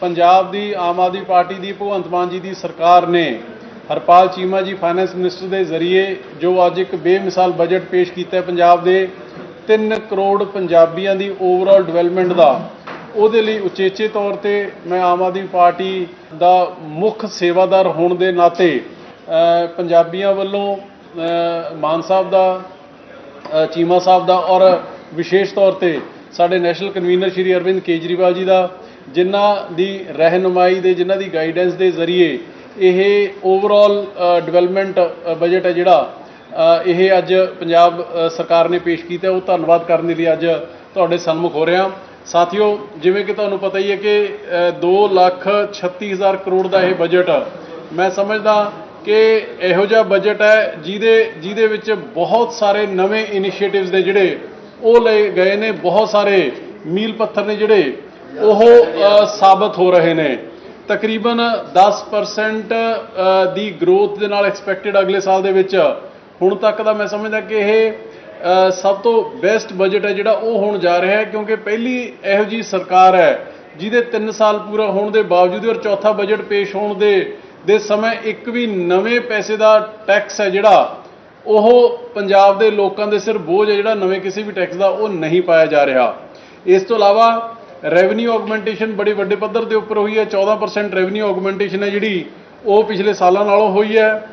ਪੰਜਾਬ ਦੀ ਆਮ ਆਦਮੀ ਪਾਰਟੀ ਦੀ ਭਗਵੰਤ ਮਾਨ ਜੀ ਦੀ ਸਰਕਾਰ ਨੇ ਹਰਪਾਲ ਚੀਮਾ ਜੀ ਫਾਈਨੈਂਸ ਮਿਨਿਸਟਰ ਦੇ ਜ਼ਰੀਏ, ਜੋ ਅੱਜ ਇੱਕ ਬੇਮਿਸਾਲ ਬਜਟ ਪੇਸ਼ ਕੀਤਾ ਹੈ ਪੰਜਾਬ ਦੇ 3 ਕਰੋੜ ਪੰਜਾਬੀਆਂ ਦੀ ਓਵਰਆਲ ਡਿਵੈਲਪਮੈਂਟ ਦਾ। ਉਹਦੇ ਲਈ ਉਚੇਚੇ ਤੌਰ ਤੇ ਮੈਂ ਆਮ ਆਦਮੀ ਪਾਰਟੀ ਦਾ ਮੁੱਖ ਸੇਵਾਦਾਰ ਹੋਣ ਦੇ ਨਾਤੇ ਪੰਜਾਬੀਆਂ ਵੱਲੋਂ ਮਾਨ ਸਾਹਿਬ ਦਾ ਚੀਮਾ ਸਾਹਿਬ ਦਾ ਔਰ ਵਿਸ਼ੇਸ਼ ਤੌਰ ਤੇ ਸਾਡੇ ਨੈਸ਼ਨਲ ਕਨਵੀਨਰ ਸ਼੍ਰੀ ਅਰਵਿੰਦ ਕੇਜਰੀਵਾਲ ਜੀ ਦਾ ਜਿਨ੍ਹਾਂ ਦੀ ਰਹਿਨੁਮਾਈ ਦੇ, ਜਿਨ੍ਹਾਂ ਦੀ ਗਾਈਡੈਂਸ ਦੇ ਜ਼ਰੀਏ ਇਹ ਓਵਰਆਲ ਡਿਵੈਲਪਮੈਂਟ ਬਜਟ ਹੈ ਜਿਹੜਾ ਇਹ ਅੱਜ ਪੰਜਾਬ ਸਰਕਾਰ ਨੇ ਪੇਸ਼ ਕੀਤਾ। ਉਹ ਧੰਨਵਾਦ ਕਰਨ ਦੇ ਲਈ ਅੱਜ ਤੁਹਾਡੇ ਸਨਮੁਖ ਹੋ ਰਿਹਾ। ਸਾਥੀਓ, ਜਿਵੇਂ ਕਿ ਤੁਹਾਨੂੰ ਪਤਾ ਹੀ ਹੈ ਕਿ 2 ਲੱਖ 36 ਹਜ਼ਾਰ ਕਰੋੜ ਦਾ ਇਹ ਬਜਟ ਮੈਂ ਸਮਝਦਾ ਕਿ ਇਹੋ ਜਿਹਾ ਬਜਟ ਹੈ ਜਿਹਦੇ ਜਿਹਦੇ ਵਿੱਚ ਬਹੁਤ ਸਾਰੇ ਨਵੇਂ ਇਨੀਸ਼ੀਏਟਿਵਸ ਨੇ ਜਿਹੜੇ, ਉਹ ਲਏ ਗਏ ਨੇ। ਬਹੁਤ ਸਾਰੇ ਮੀਲ ਪੱਥਰ ਨੇ ਜਿਹੜੇ ਉਹ ਸਾਬਤ ਹੋ ਰਹੇ ਨੇ। ਤਕਰੀਬਨ 10% ਦੀ ਗਰੋਥ ਦੇ ਨਾਲ ਐਕਸਪੈਕਟਡ ਅਗਲੇ ਸਾਲ ਦੇ ਵਿੱਚ। ਹੁਣ ਤੱਕ ਦਾ ਮੈਂ ਸਮਝਦਾ ਕਿ ਇਹ ਸਭ ਤੋਂ ਬੈਸਟ ਬਜਟ ਹੈ ਜਿਹੜਾ ਉਹ ਹੋਣ ਜਾ ਰਿਹਾ ਹੈ, ਕਿਉਂਕਿ ਪਹਿਲੀ ਇਹੋ ਜੀ ਸਰਕਾਰ ਹੈ, ਜਿਹਦੇ 3 ਸਾਲ ਪੂਰਾ ਹੋਣ ਦੇ ਬਾਵਜੂਦ ਔਰ ਚੌਥਾ ਬਜਟ ਪੇਸ਼ ਹੋਣ ਦੇ ਦੇ ਸਮੇਂ ਇੱਕ ਵੀ ਨਵੇਂ ਪੈਸੇ ਦਾ ਟੈਕਸ ਹੈ ਜਿਹੜਾ, ਉਹ ਪੰਜਾਬ ਦੇ ਲੋਕਾਂ ਦੇ ਸਿਰ ਬੋਝ ਹੈ ਜਿਹੜਾ ਨਵੇਂ ਕਿਸੇ ਵੀ ਟੈਕਸ ਦਾ ਉਹ ਨਹੀਂ ਪਾਇਆ ਜਾ ਰਿਹਾ। ਇਸ ਤੋਂ ਇਲਾਵਾ ਰੈਵਨਿਊ ਆਗਮੈਂਟੇਸ਼ਨ ਬੜੇ ਵੱਡੇ ਪੱਧਰ ਦੇ ਉੱਪਰ ਹੋਈ ਹੈ। 14% ਰੈਵਨਿਊ ਆਗਮੈਂਟੇਸ਼ਨ ਹੈ ਜਿਹੜੀ, ਉਹ ਪਿਛਲੇ ਸਾਲਾਂ ਨਾਲੋਂ ਹੋਈ ਹੈ।